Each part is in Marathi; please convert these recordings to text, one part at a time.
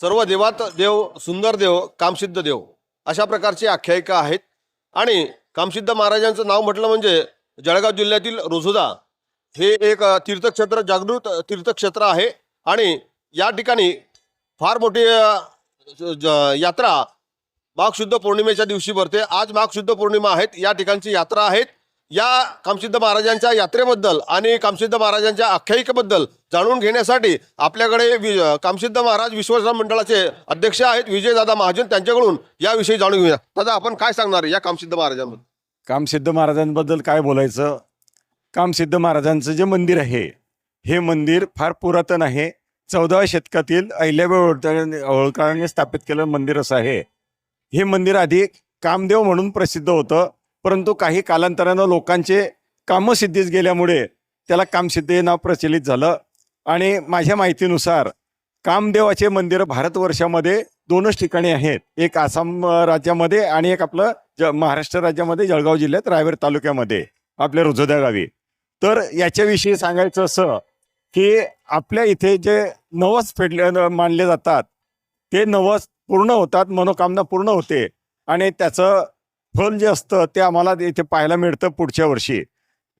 सर्व देवात देव सुंदर देव कामसिद्ध देव अशा प्रकारची आख्यायिका आहेत. आणि कामसिद्ध महाराजांचं नाव म्हटलं म्हणजे जळगाव जिल्ह्यातील रोझुदा हे एक तीर्थक्षेत्र जागृत तीर्थक्षेत्र आहे. आणि या ठिकाणी फार मोठी ज- यात्रा माघ शुद्ध पौर्णिमेच्या दिवशी भरते. आज माघ शुद्ध पौर्णिमा आहेत. या ठिकाणची यात्रा आहेत. या कामसिद्ध महाराजांच्या यात्रेबद्दल आणि कामसिद्ध महाराजांच्या आख्यायिकेबद्दल जाणून घेण्यासाठी आपल्याकडे वि कामसिद्ध महाराज विश्वश्राम मंडळाचे अध्यक्ष आहेत विजयदादा महाजन. त्यांच्याकडून याविषयी जाणून घेऊया. दादा आपण काय सांगणार या कामसिद्ध महाराजांबद्दल? कामसिद्ध महाराजांबद्दल काय बोलायचं? कामसिद्ध महाराजांचं जे मंदिर आहे हे मंदिर फार पुरातन आहे. चौदाव्या शतकातील अहिल्याबाई होळकरांनी स्थापित केलेलं मंदिर असं आहे. हे मंदिर आधी कामदेव म्हणून प्रसिद्ध होतं. परंतु काही कालांतरानं लोकांचे कामसिद्धीस गेल्यामुळे त्याला कामसिद्धी हे नाव प्रचलित झालं. आणि माझ्या माहितीनुसार कामदेवाचे मंदिर भारतवर्षामध्ये दोनच ठिकाणी आहेत. एक आसाम राज्यामध्ये आणि एक आपलं ज महाराष्ट्र राज्यामध्ये जळगाव जिल्ह्यात रायवेर तालुक्यामध्ये आपल्या रुजोद्या गावी. तर याच्याविषयी सांगायचं असं की आपल्या इथे जे नवस फेडले मानले जातात ते नवस पूर्ण होतात मनोकामना पूर्ण होते. आणि त्याचं फल जे असतं ते आम्हाला इथे पाहायला मिळतं पुढच्या वर्षी.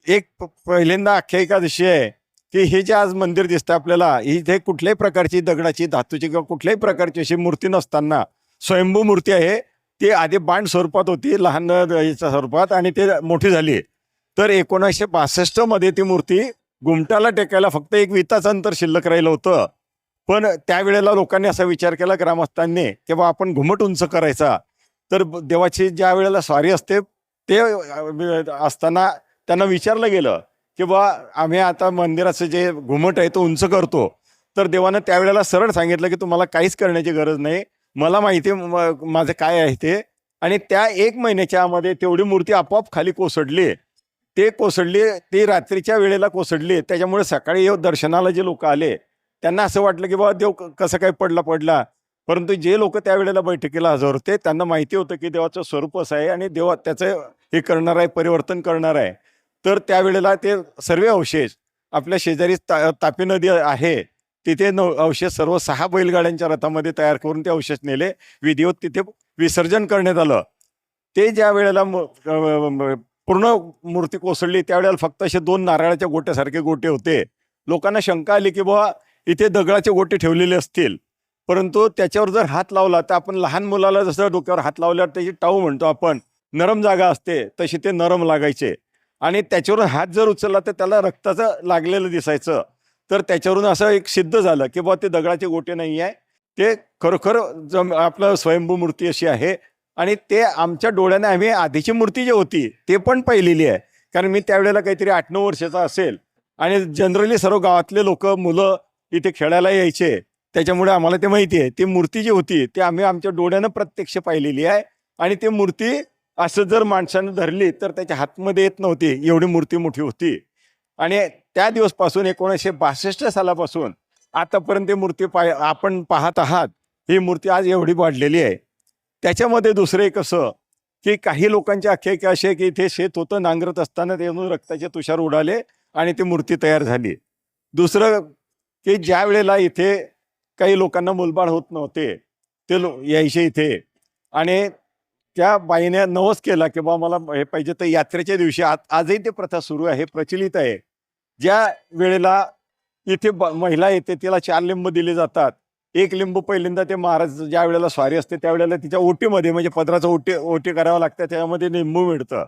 एक प- पहिल्यांदा आख्यायिकादशी आहे की हे जे आज मंदिर दिसतं आपल्याला इथे कुठल्याही प्रकारची दगडाची धातूची किंवा कुठल्याही प्रकारची अशी मूर्ती नसताना स्वयंभू मूर्ती आहे ती आधी बाण स्वरूपात होती लहान याच्या स्वरूपात आणि ते मोठी झाली तर एकोणीसशे बासष्टमध्ये ती मूर्ती घुमटाला टेकायला फक्त एक विताचं अंतर शिल्लक राहिलं होतं. पण त्यावेळेला लोकांनी असा विचार केला ग्रामस्थांनी की बा आपण घुमट उंच करायचा. तर देवाची ज्या वेळेला स्वारी असते ते असताना त्यांना विचारलं गेलं की बा आम्ही आता मंदिराचं जे घुमट आहे तो उंच करतो. तर देवानं त्यावेळेला सरळ सांगितलं की तुम्हाला काहीच करण्याची गरज नाही. मला माहिती म- माझं काय आहे ते. आणि त्या एक महिन्याच्या आमध्ये तेवढी मूर्ती आपोआप खाली कोसडली ते कोसडली ते रात्रीच्या वेळेला कोसडली त्याच्यामुळे सकाळी दर्शनाला जे लोक आले त्यांना असं वाटलं की बाबा देव कसं काय पडला पडला. परंतु जे लोक त्यावेळेला बैठकीला हजर होते त्यांना माहिती होतं की देवाचं स्वरूपच आहे आणि देवा त्याचं हे करणार आहे परिवर्तन करणार आहे. तर त्यावेळेला ते सर्व अवशेष आपल्या शेजारी ता तापी नदी आहे तिथे न अवशेष सर्व सहा बैलगाड्यांच्या रथामध्ये तयार करून ते अवशेष नेले. विधिवत तिथे विसर्जन करण्यात आलं. ते ज्या वेळेला पूर्ण मूर्ती कोसळली त्यावेळेला फक्त असे दोन नारळाच्या गोट्यासारखे गोटे होते. लोकांना शंका आली की बाबा इथे दगडाचे गोटे ठेवलेले असतील. परंतु त्याच्यावर जर हात लावला तर आपण लहान मुलाला जसं डोक्यावर हात लावल्यावर त्याची टाऊ म्हणतो आपण. नरम जागा असते तशी ते नरम लागायचे. आणि त्याच्यावरून हात जर उचलला तर त्याला रक्ताचं लागलेलं दिसायचं. तर त्याच्यावरून असं एक सिद्ध झालं की बाबा ते दगडाचे गोटे नाही आहे. ते खरोखर जम आपलं स्वयंभू मूर्ती अशी आहे. आणि ते आमच्या डोळ्याने आम्ही आधीची मूर्ती जी होती ते पण पाहिलेली आहे. कारण मी त्यावेळेला काहीतरी आठ नऊ वर्षाचा असेल. आणि जनरली सर्व गावातले लोक मुलं इथे खेळायला यायचे. त्याच्यामुळे आम्हाला ते माहिती आहे. ती मूर्ती जी होती ती आम्ही आमच्या डोळ्यानं प्रत्यक्ष पाहिलेली आहे. आणि ती मूर्ती असं जर माणसानं धरली तर त्याच्या हातमध्ये येत नव्हती. एवढी मूर्ती मोठी होती. आणि त्या दिवसपासून एकोणीसशे बासष्ट सालापासून आतापर्यंत ही मूर्ती पाय आपण पाहत आहात ही मूर्ती आज एवढी वाढलेली आहे. त्याच्यामध्ये दुसरं एक असं की काही लोकांची आख्यायिका असे आहे की इथे शेत होतं नांगरत असताना त्यातून रक्ताचे तुषार उडाले आणि ती मूर्ती तयार झाली. दुसरं की ज्या वेळेला इथे काही लोकांना मुलबाळ होत नव्हते. ते लो यायचे इथे. आणि त्या बाईने नवस केला की बा मला हे पाहिजे तर यात्रेच्या दिवशी आज आजही ते प्रथा सुरू आहे प्रचलित आहे. ज्या वेळेला इथे ब- महिला येते तिला चार लिंब दिले जातात. एक लिंबू पहिल्यांदा ते महाराज ज्या वेळेला स्वारी असते त्यावेळेला तिच्या ओटीमध्ये म्हणजे पदराचं ओटी ओटी करावं लागतं त्याच्यामध्ये लिंबू मिळतं.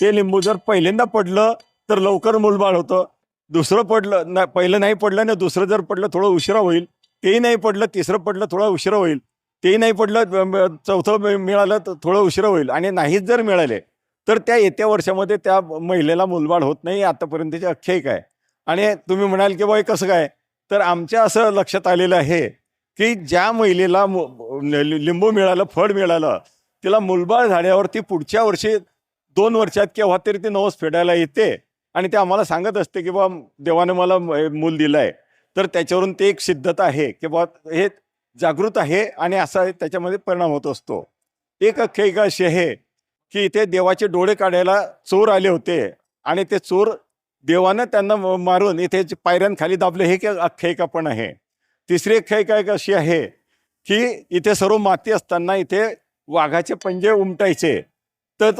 ते लिंबू जर पहिल्यांदा पडलं तर लवकर मूलबाळ होतं. दुसरं पडलं ना पहिलं नाही पडलं ना दुसरं जर पडलं थोडं उशिरा होईल. तेही नाही पडलं तिसरं पडलं थोडं उशिरा होईल. तेही नाही पडलं चौथं मिळालं तर थोडं उशिरा होईल. आणि नाहीच जर मिळाले तर त्या येत्या वर्षामध्ये त्या महिलेला मुलबाळ होत नाही आतापर्यंतची आख्यायिका आहे. आणि तुम्ही म्हणाल की बाई कसं काय? तर आमच्या असं लक्षात आलेलं आहे की ज्या महिलेला लि- लिंबू मिळालं फळ मिळालं तिला मुलबाळ झाल्यावर ती पुढच्या वर्षी दोन वर्षात केव्हा तरी ती नवस फेडायला येते. आणि ते आम्हाला सांगत असते की बा देवाने मला मूल दिलं आहे तर त्याच्यावरून ते एक सिद्धता आहे की बा हे जागृत आहे आणि असा त्याच्यामध्ये परिणाम होत असतो. एक आख्यायिका अशी आहे की इथे देवाचे डोळे काढायला चोर आले होते आणि ते चोर देवानं त्यांना म- मारून इथे पायऱ्यांखाली दाबले हे एक आख्यायिका पण आहे. तिसरी आख्यायिका एक अशी आहे की इथे सर्व माती असताना इथे वाघाचे पंजे उमटायचे. तर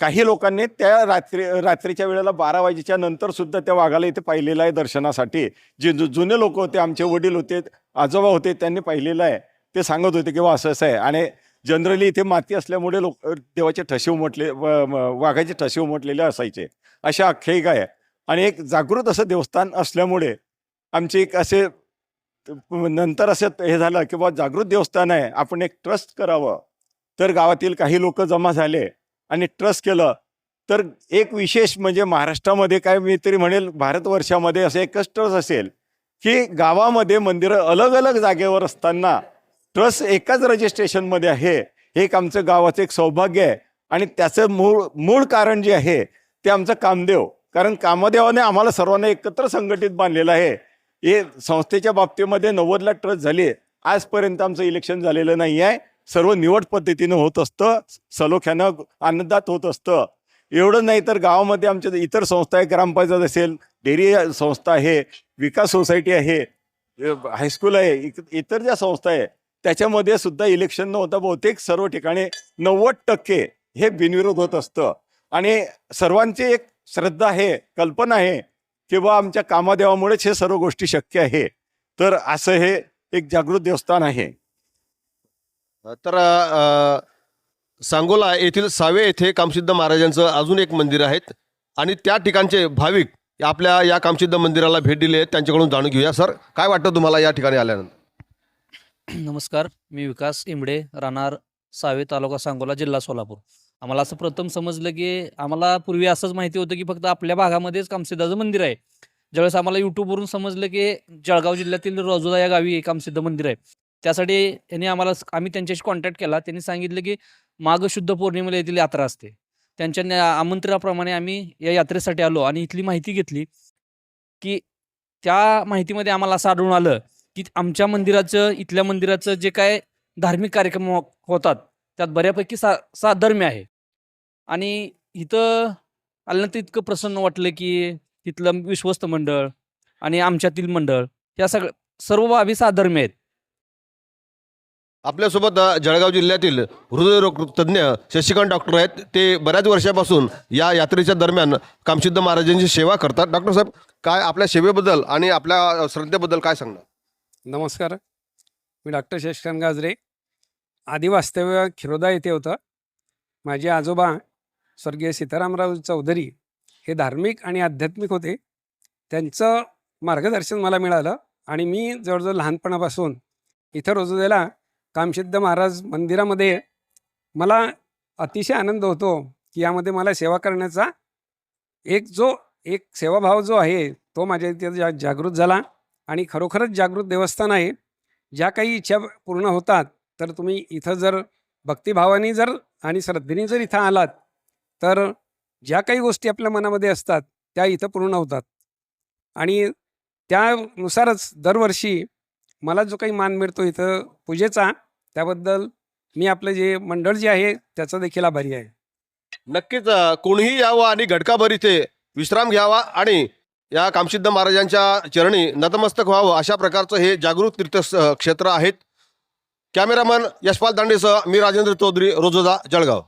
काही लोकांनी त्या रात्री रात्रीच्या वेळेला बारा वाजेच्या नंतर सुद्धा त्या वाघाला इथे पाहिलेलं आहे दर्शनासाठी. जे जु- जुने लोक होते आमचे वडील होते आजोबा होते त्यांनी पाहिलेलं आहे. ते सांगत होते की वा असं असं आहे. आणि जनरली इथे माती असल्यामुळे लोक देवाचे ठसे उमटले व- वाघाचे ठसे उमटलेले असायचे. अशा आख्यायिका आहे. आणि एक जागृत असं देवस्थान असल्यामुळे आमचे एक असे नंतर असं हे झालं की बा जागृत देवस्थान आहे. आपण एक ट्रस्ट करावं. तर गावातील काही लोक जमा झाले. आणि ट्रस्ट केलं. तर एक विशेष म्हणजे महाराष्ट्रामध्ये काय मी तरी म्हणेल भारतवर्षामध्ये असं एकच ट्रस्ट असेल की गावामध्ये मंदिरं अलग अलग जागेवर असताना ट्रस्ट एकाच रजिस्ट्रेशनमध्ये आहे. हे एक आमचं गावाचं एक सौभाग्य आहे. आणि त्याचं मूळ मूळ कारण जे आहे ते आमचं कामदेव. कारण कामदेवाने आम्हाला सर्वांना एकत्र संघटित बांधलेलं आहे. हे संस्थेच्या बाबतीमध्ये नव्वदला ट्रस्ट झाली. आजपर्यंत आमचं इलेक्शन झालेलं नाही आहे. सर्व निवड पद्धतीनं होत असतं सलोख्यानं आनंदात होत असतं. एवढं नाही तर गावामध्ये आमच्या इतर संस्था आहे ग्रामपंचायत असेल डेअरी संस्था आहे विकास सोसायटी आहे हायस्कूल आहे इतर ज्या संस्था आहे त्याच्यामध्ये सुद्धा इलेक्शन न होता बहुतेक सर्व ठिकाणी नव्वद टक्के हे बिनविरोध होत असतं. आणि सर्वांची एक श्रद्धा आहे कल्पना आहे किंवा आमच्या कामादेवामुळेच हे सर्व गोष्टी शक्य आहे. तर असं हे एक जागृत देवस्थान आहे. तर सांगोला येथील सावे येथे कामसिद्ध महाराजांचं अजून एक मंदिर आहेत. आणि त्या ठिकाणचे भाविक आपल्या या कामसिद्ध मंदिराला भेट दिली आहे त्यांच्याकडून जाणून घेऊया. सर काय वाटतं तुम्हाला या ठिकाणी आल्यानंतर? नमस्कार. मी विकास इमडे राहणार सावे तालुका सांगोला जिल्हा सोलापूर. आम्हाला असं प्रथम समजलं की आम्हाला पूर्वी असंच माहिती होतं की फक्त आपल्या भागामध्येच कामसिद्धाचं मंदिर आहे. ज्यावेळेस आम्हाला युट्यूबवरून समजलं की जळगाव जिल्ह्यातील रोजोदा या गावी कामसिद्ध मंदिर आहे. त्यासाठी यांनी आम्हाला आम्ही त्यांच्याशी कॉन्टॅक्ट केला. त्यांनी सांगितलं की माघ शुद्ध पौर्णिमेला येथील यात्रा असते. त्यांच्या न्या- आमंत्रणाप्रमाणे आम्ही या यात्रेसाठी आलो आणि इथली माहिती घेतली की त्या माहितीमध्ये आम्हाला असं आढळून आलं की आमच्या मंदिराचं इथल्या मंदिराचं जे काय धार्मिक कार्यक्रम हो- होतात त्यात बऱ्यापैकी सा साधर्म्य आहे. आणि इथं आल्यानंतर इतकं प्रसन्न वाटलं की तिथलं विश्वस्त मंडळ आणि आमच्यातील मंडळ या सगळ्या सर्व बाबी साधर्म्य आहेत. आपल्यासोबत जळगाव जिल्ह्यातील हृदयरोग तज्ज्ञ शशिकांत डॉक्टर आहेत. ते बऱ्याच वर्षापासून या यात्रेच्या दरम्यान कामसिद्ध महाराजांची सेवा करतात. डॉक्टर साहेब काय आपल्या सेवेबद्दल आणि आपल्या श्रद्धेबद्दल काय सांगणार? नमस्कार. मी डॉक्टर शशिकांत गाजरे आधी वास्तव्य खिरोदा येथे होतं. माझे आजोबा स्वर्गीय सीतारामराव चौधरी हे धार्मिक आणि आध्यात्मिक होते. त्यांचं मार्गदर्शन मला मिळालं आणि मी जवळजवळ लहानपणापासून इथं रोजोदेला कामसिद्ध महाराज मंदिरामध्ये मला अतिशय आनंद होतो की यामध्ये मला सेवा करण्याचा एक जो एक सेवाभाव जो आहे तो माझ्या इथे जा जागृत झाला. आणि खरोखरच जागृत देवस्थान आहे. ज्या काही इच्छा पूर्ण होतात तर तुम्ही इथं जर भक्तिभावाने जर आणि श्रद्धेने जर इथं आलात तर ज्या काही गोष्टी आपल्या मनामध्ये असतात त्या इथं पूर्ण होतात. आणि त्यानुसारच दरवर्षी मला जो काही मान मिळतो इथं पूजेचा त्याबद्दल मी आपलं जे मंडळ जे आहे त्याचा देखील आभारी आहे. नक्कीच कोणीही यावं आणि घटकाभर इथे विश्राम घ्यावा आणि या कामसिद्ध महाराजांच्या चरणी नतमस्तक व्हावं अशा प्रकारचं हे जागृत तीर्थ क्षेत्र आहेत. कॅमेरामन यशपाल दांडेसह मी राजेंद्र चौधरी रोजोदा जळगाव.